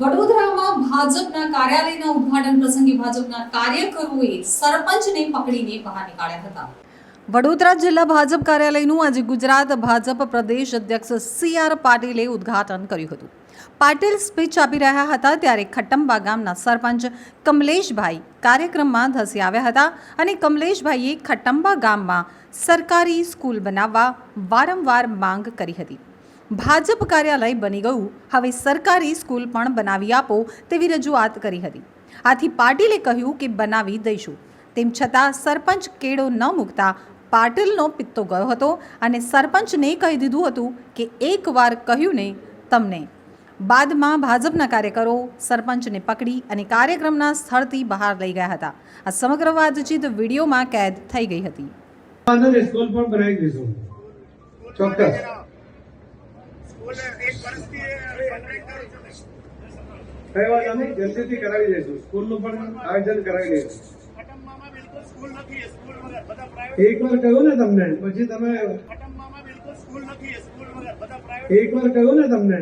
વડોદરામાં ભાજપના કાર્યાલયના ઉદ્ઘાટન પ્રસંગે ભાજપના કાર્યકરોએ સરપંચને પકડીને બહાર નીકાળ્યા હતા. વડોદરા જિલ્લા ભાજપ કાર્યાલયનું આજે ગુજરાત ભાજપ પ્રદેશ અધ્યક્ષ સી આર પાટીલે ઉદ્ઘાટન કર્યું હતું. પાટીલ સ્પીચ આપી રહ્યા હતા ત્યારે ખટ્ટંબા ગામના સરપંચ કમલેશભાઈ કાર્યક્રમમાં ધસી આવ્યા હતા અને કમલેશભાઈએ ખટ્ટંબા ગામમાં સરકારી સ્કૂલ બનાવવા વારંવાર માંગ કરી હતી. ભાજપ કાર્યાલય બની ગયું. હવે સરકારી સ્કૂલ પણ બનાવી આપો તેવી રજૂઆત કરી હતી. આથી પાટીલે કહ્યું કે બનાવી દઈશું. તેમ છતાં સરપંચ કેળો ન મૂકતા પાટીલનો પિત્તો ગયો હતો અને સરપંચને કહી દીધું હતું કે એકવાર કહ્યું ને તમને. બાદમાં ભાજપના કાર્યકરો સરપંચને પકડી અને કાર્યક્રમના સ્થળથી બહાર લઈ ગયા હતા. આ સમગ્ર વાતચીત વિડીયોમાં કેદ થઈ ગઈ હતી. સ્કૂલ પણ બનાવી દઈશું ચોક્કસ સ્કૂલ એક વર્ષથી કોન્ટ્રાક્ટર કઈ વાત અમે જલ્દીથી કરાવી દઈશું. સ્કૂલનું પણ આયોજન કરાવી દઈશું. એક વાર કહ્યું ને તમને પછી તમે એક વાર કહ્યું ને તમને